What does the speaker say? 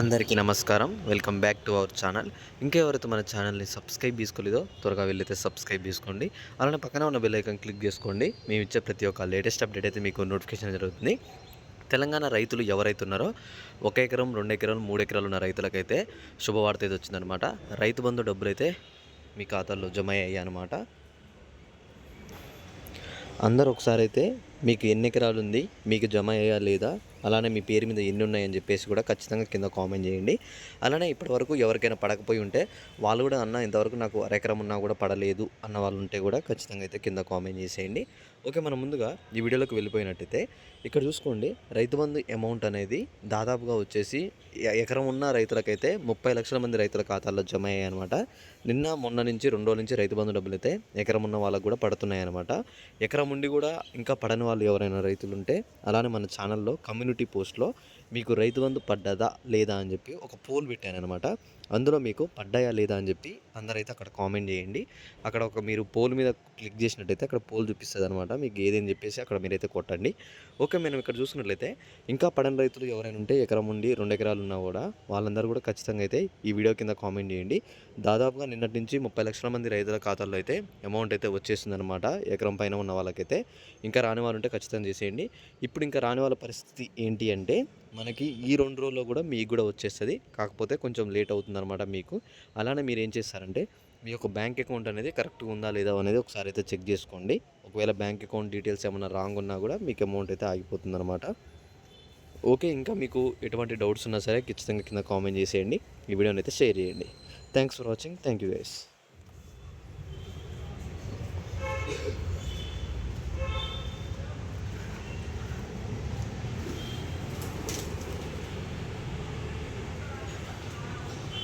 అందరికీ నమస్కారం. Welcome back to our channel. ఇంకెవరైతే మన ఛానల్ని సబ్స్క్రైబ్ చేసుకోలేదో త్వరగా వెళ్ళైతే సబ్స్క్రైబ్ చేసుకోండి. అలానే పక్కన ఉన్న బెల్ ఐకాన్ క్లిక్ చేసుకోండి. మేము ఇచ్చే ప్రతి ఒక్క లేటెస్ట్ అప్డేట్ అయితే మీకు నోటిఫికేషన్ జరుగుతుంది. తెలంగాణ రైతులు ఎవరైతే ఉన్నారో ఒక ఎకరం రెండు ఎకరాలు మూడు ఎకరాలు ఉన్న రైతులకైతే శుభవార్త అయితే వచ్చిందనమాట రైతు బంధు డబ్బులు అయితే మీ ఖాతాల్లో జమ అయ్యాయి అనమాట అందరూ ఒకసారి అయితే మీకు ఎన్ని ఎకరాలు ఉంది మీకు జమ అయ్యా లేదా అలానే మీ పేరు మీద ఎన్ని ఉన్నాయని చెప్పేసి కూడా ఖచ్చితంగా కింద కామెంట్ చేయండి. అలానే ఇప్పటివరకు ఎవరికైనా పడకపోయి ఉంటే వాళ్ళు కూడా అన్న ఇంతవరకు నాకు అరెకరం ఉన్నా కూడా పడలేదు అన్న వాళ్ళు ఉంటే కూడా ఖచ్చితంగా అయితే కింద కామెంట్ చేసేయండి. ఓకే మనం ముందుగా ఈ వీడియోలోకి వెళ్ళిపోయినట్టయితే ఇక్కడ చూసుకోండి రైతు బంధు అమౌంట్ అనేది దాదాపుగా వచ్చేసి ఎకరం ఉన్న రైతులకైతే ముప్పై లక్షల మంది రైతుల ఖాతాల్లో జమ అయ్యాయి అనమాట నిన్న మొన్న నుంచి రెండు రోజుల నుంచి రైతు బంధు డబ్బులు అయితే ఎకరం ఉన్న వాళ్ళకు కూడా పడుతున్నాయి అనమాట ఎకరం ఉండి కూడా ఇంకా పడని వాళ్ళు ఎవరైనా రైతులు ఉంటే అలానే మన ఛానల్లో కమ్యూనిటీ పోస్ట్లో మీకు రైతు బంధు పడ్డదా లేదా అని చెప్పి ఒక పోల్ పెట్టాను అనమాట అందులో మీకు పడ్డాయా లేదా అని చెప్పి అందరైతే అక్కడ కామెంట్ చేయండి. అక్కడ ఒక మీరు పోల్ మీద క్లిక్ చేసినట్టయితే అక్కడ పోల్ చూపిస్తుంది అనమాట మీకు ఏదని చెప్పేసి అక్కడ మీరైతే కొట్టండి. ఓకే మనం ఇక్కడ చూసినట్లయితే ఇంకా పడని రైతులు ఎవరైనా ఉంటే ఎకరం ఉండి రెండు ఎకరాలు ఉన్నా కూడా వాళ్ళందరూ కూడా ఖచ్చితంగా అయితే ఈ వీడియో కింద కామెంట్ చేయండి. దాదాపుగా నిన్నటి నుంచి ముప్పై లక్షల మంది రైతుల ఖాతాల్లో అయితే అమౌంట్ అయితే వచ్చేస్తుంది అనమాట ఎకరం పైన ఉన్న వాళ్ళకైతే ఇంకా రాని వాళ్ళు ఉంటే ఖచ్చితంగా చేసేయండి. ఇప్పుడు ఇంకా రాని వాళ్ళ పరిస్థితి ఏంటి అంటే మనకి ఈ రెండు రోజుల్లో కూడా మీకు కూడా వచ్చేస్తుంది. కాకపోతే కొంచెం లేట్ అవుతుంది అనమాట మీకు. అలానే మీరు ఏం చేస్తారంటే మీ యొక్క బ్యాంక్ అకౌంట్ అనేది కరెక్ట్గా ఉందా లేదా అనేది ఒకసారి అయితే చెక్ చేసుకోండి. ఒకవేళ బ్యాంక్ అకౌంట్ డీటెయిల్స్ ఏమైనా రాంగ్ ఉన్నా కూడా మీకు అమౌంట్ అయితే ఆగిపోతుందన్నమాట. ఓకే ఇంకా మీకు ఎటువంటి డౌట్స్ ఉన్నా సరే ఖచ్చితంగా కింద కామెంట్ చేసేయండి. ఈ వీడియోని అయితే షేర్ చేయండి. Thanks for watching. Thank you guys.